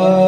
ಏನು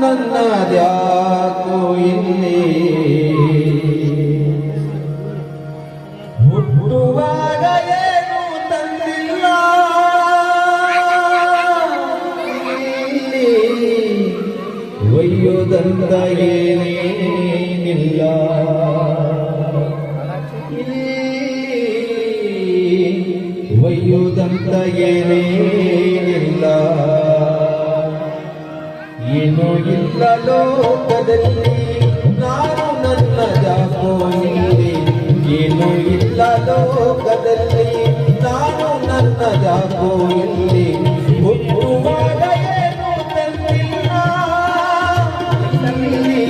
ನನ್ನ ದ್ಯಾಕೋ ಇಲ್ಲಿ? ಹುಟ್ಟುವಾಗ ಏನು ತಂದಿಲ್ಲ? ಒಯ್ಯೋದಂತ ಏನೇನಿಲ್ಲ? ಒಯ್ಯೋದಂತ ಏನೇನಿಲ್ಲ? ಇಲ್ಲ ಲೋಕದಲ್ಲಿ. ನಾನು ನನ್ನ ಇಲ್ಲಿ ಏನೂ ಇಲ್ಲ ಲೋಕದಲ್ಲಿ. ನಾನು ನನ್ನ ಇಲ್ಲಿ ಹುಟ್ಟುವಾಗ ಏನು ತಂದಿಲ್ಲ. ಇಲ್ಲಿ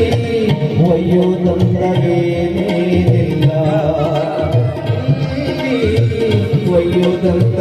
ಒಯ್ಯುವುದಂತ ಏನೇನಿಲ್ಲ ಒಯ್ಯುವುದಂತ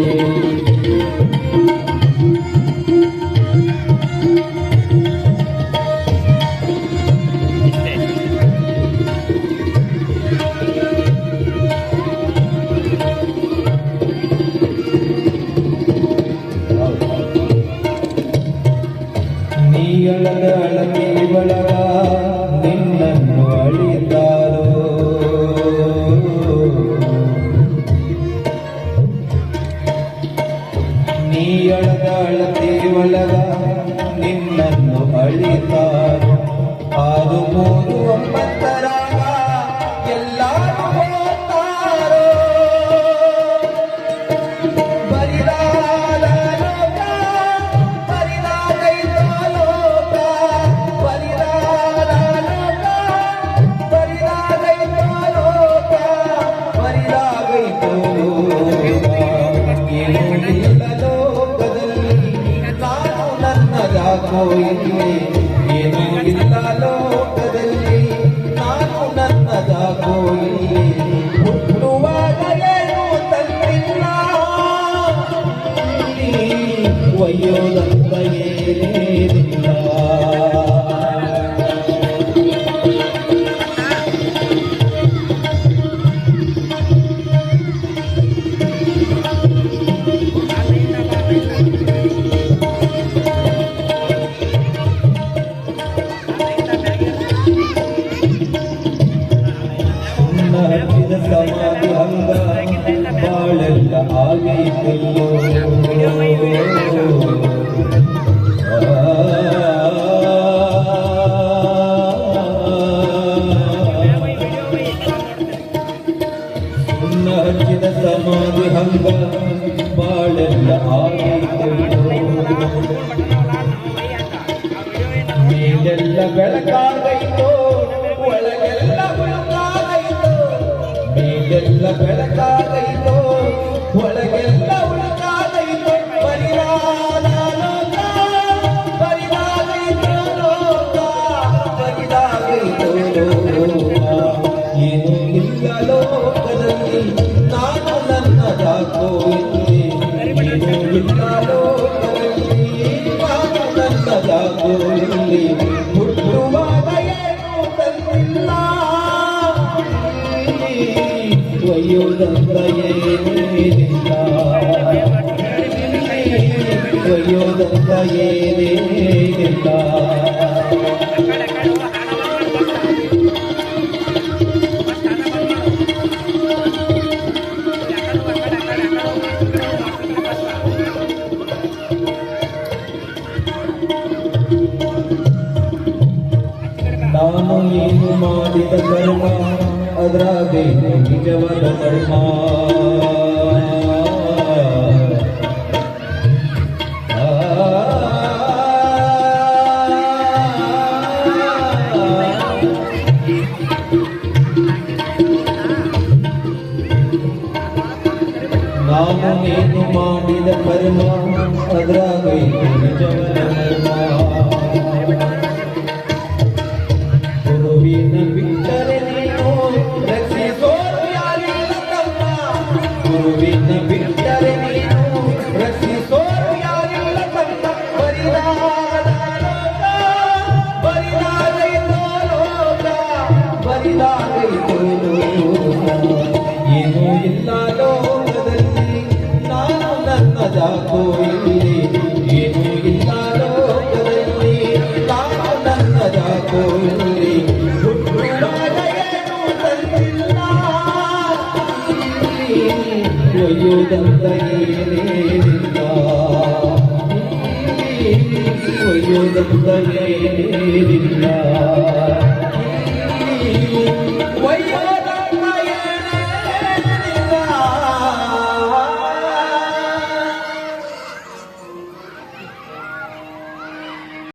তার আর कोई ಬಾಳೆಲ್ಲ ಮೇಲೆಲ್ಲ ಬೆಳಕಾಗೈತೋ ಒಳಗೆಲ್ಲ ಬೆಳಕಾಗೈತೋ ಮೇಲೆಲ್ಲ ಬೆಳಕಾಗೈತೋ ಯೋಧದ ಏನೇ ನಾನು ಏನು ಮಾಡಿದ ಕರ್ಮ ಅದರಾಗೆ ನಿಜವಾದ ಧರ್ಮ நாமம் ஏதுமாம் இத பருவம் பதிராக நிஜவன దాకోయింది నేను ఇల్లాలో కదండి నాకు నన్న దాకోయింది ಒಯ್ಯೋದಂತಗೇ ಒಯ್ಯೋದಂತಗೇ